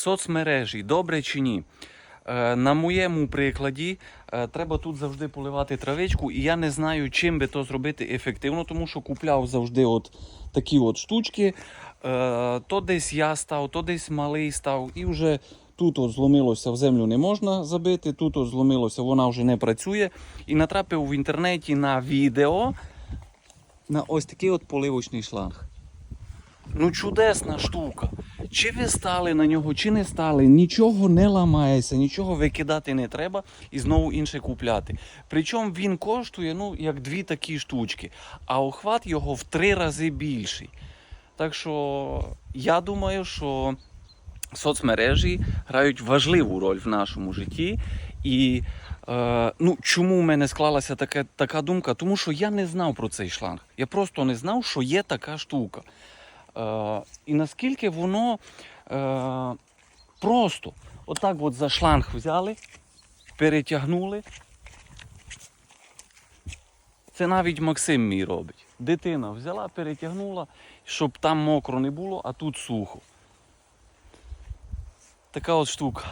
Соцмережі, добре чи ні? Е, На моєму прикладі е, треба тут завжди поливати травичку, і я не знаю, чим би то зробити ефективно, тому що купляв завжди от такі от штучки. Е, То десь я став, то десь малий став, і вже тут от зломилося в землю не можна забити, тут от зломилося, вона вже не працює. І натрапив в інтернеті на відео на ось такий от поливочний шланг. Ну, чудесна штука. Чи ви стали на нього, чи не стали, нічого не ламається, нічого викидати не треба і знову інше купляти. Причому він коштує ну, як дві такі штучки, а охват його в три рази більший. Так що я думаю, що соцмережі грають важливу роль в нашому житті. І е, ну, чому в мене склалася така, така думка? Тому що я не знав про цей шланг. Я просто не знав, що є така штука. Е, і наскільки воно е, просто отак от за шланг взяли, перетягнули. Це навіть Максим мій робить. Дитина взяла, перетягнула, щоб там мокро не було, а тут сухо. Така от штука.